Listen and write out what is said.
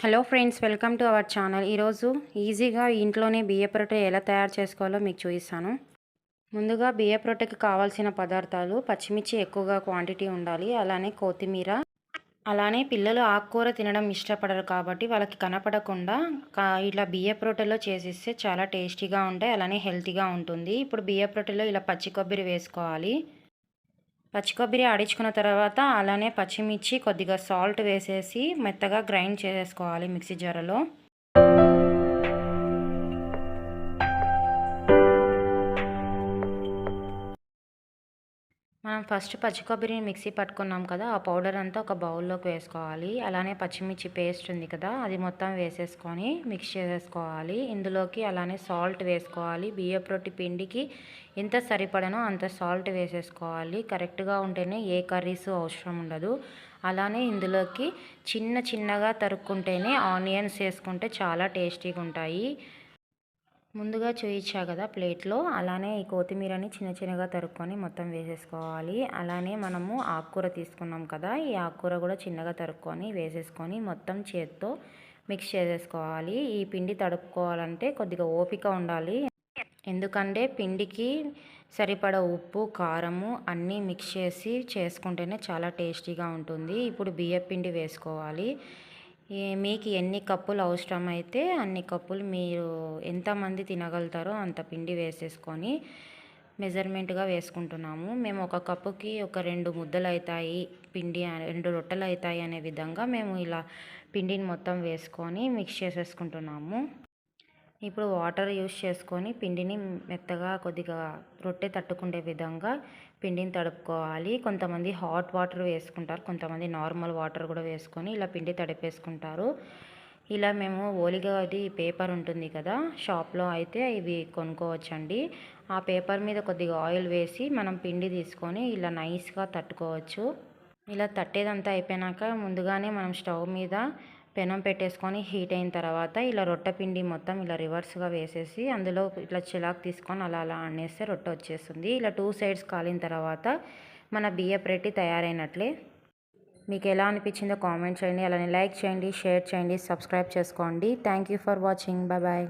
Hello friends welcome to our channel ఈరోజు ఈజీగా ఇంట్లోనే బియ్య రొట్టె ఎలా తయారు చేసుకోవాలో మీకు చూపిస్తాను. ముందుగా బియ్య రొట్టెకి కావాల్సిన పదార్థాలు పచ్చిమిర్చి ఎక్కువగా క్వాంటిటీ ఉండాలి. అలానే కొత్తిమీర అలానే పిల్లలు ఆకుకూర తినడం ఇష్టపడరు కాబట్టి వాళ్ళకి కనపడకుండా ఇలా ఇట్లా బియ్యపు రొట్టెలో చేసిస్తే చాలా టేస్టీగా ఉంటాయి అలానే హెల్తీగా ఉంటుంది. ఇప్పుడు బియ్య ప్రొటెలో ఇలా పచ్చి కొబ్బరి వేసుకోవాలి. పచ్చి కొబ్బరి ఆడించుకున్న తర్వాత అలానే పచ్చిమిర్చి కొద్దిగా సాల్ట్ వేసేసి మెత్తగా గ్రైండ్ చేసేసుకోవాలి మిక్సీ జారలో. మనం ఫస్ట్ పచ్చి కొబ్బరిని మిక్సీ పట్టుకున్నాం కదా ఆ పౌడర్ అంతా ఒక బౌల్లోకి వేసుకోవాలి. అలానే పచ్చిమిర్చి పేస్ట్ ఉంది కదా అది మొత్తం వేసేసుకొని మిక్స్ చేసేసుకోవాలి. ఇందులోకి అలానే సాల్ట్ వేసుకోవాలి. బియ్యపు రొట్టి పిండికి ఎంత సరిపడనో అంత సాల్ట్ వేసేసుకోవాలి. కరెక్ట్గా ఉంటేనే ఏ కర్రీస్ అవసరం ఉండదు. అలానే ఇందులోకి చిన్న చిన్నగా తరుక్కుంటేనే ఆనియన్స్ వేసుకుంటే చాలా టేస్టీగా ఉంటాయి. ముందుగా చూయించా కదా ప్లేట్లో. అలానే ఈ కొత్తిమీరని చిన్న చిన్నగా తరుక్కొని మొత్తం వేసేసుకోవాలి. అలానే మనము ఆకుకూర తీసుకున్నాం కదా ఈ ఆకుకూర కూడా చిన్నగా తరుక్కొని వేసేసుకొని మొత్తం చేత్తో మిక్స్ చేసేసుకోవాలి. ఈ పిండి తడుపుకోవాలంటే కొద్దిగా ఓపిక ఉండాలి. ఎందుకంటే పిండికి సరిపడ ఉప్పు కారము అన్నీ మిక్స్ చేసి చేసుకుంటేనే చాలా టేస్టీగా ఉంటుంది. ఇప్పుడు బియ్య పిండి వేసుకోవాలి. మీకు ఎన్ని కప్పులు అవసరమైతే అన్ని కప్పులు మీరు ఎంతమంది తినగలుగుతారో అంత పిండి వేసేసుకొని మెజర్మెంట్గా వేసుకుంటున్నాము. మేము ఒక కప్పుకి ఒక రెండు ముద్దలు అవుతాయి పిండి రెండు రొట్టెలు అవుతాయి అనే విధంగా మేము ఇలా పిండిని మొత్తం వేసుకొని మిక్స్ చేసేసుకుంటున్నాము. ఇప్పుడు వాటర్ యూస్ చేసుకొని పిండిని మెత్తగా కొద్దిగా రొట్టె తట్టుకునే విధంగా పిండిని తడుపుకోవాలి. కొంతమంది హాట్ వాటర్ వేసుకుంటారు కొంతమంది నార్మల్ వాటర్ కూడా వేసుకొని ఇలా పిండి తడిపేసుకుంటారు. ఇలా మేము ఓలిగా అది పేపర్ ఉంటుంది కదా షాప్లో అయితే ఇవి కొనుక్కోవచ్చండి. ఆ పేపర్ మీద కొద్దిగా ఆయిల్ వేసి మనం పిండి తీసుకొని ఇలా నైస్గా తట్టుకోవచ్చు. ఇలా తట్టేదంతా అయిపోయినాక ముందుగానే మనం స్టవ్ మీద పెనం పెట్టేసుకొని హీట్ అయిన తర్వాత ఇలా రొట్టె పిండి మొత్తం ఇలా రివర్స్గా వేసేసి అందులో ఇట్లా చిలాక్ తీసుకొని అలా అలా అనేస్తే రొట్టె వచ్చేస్తుంది. ఇలా టూ సైడ్స్ కాలిన తర్వాత మన బియ్యపు రెట్టి తయారైనట్లే. మీకు ఎలా అనిపించిందో కామెంట్ చేయండి. అలానే లైక్ చేయండి షేర్ చేయండి సబ్స్క్రైబ్ చేసుకోండి. Thank you for watching. Bye bye.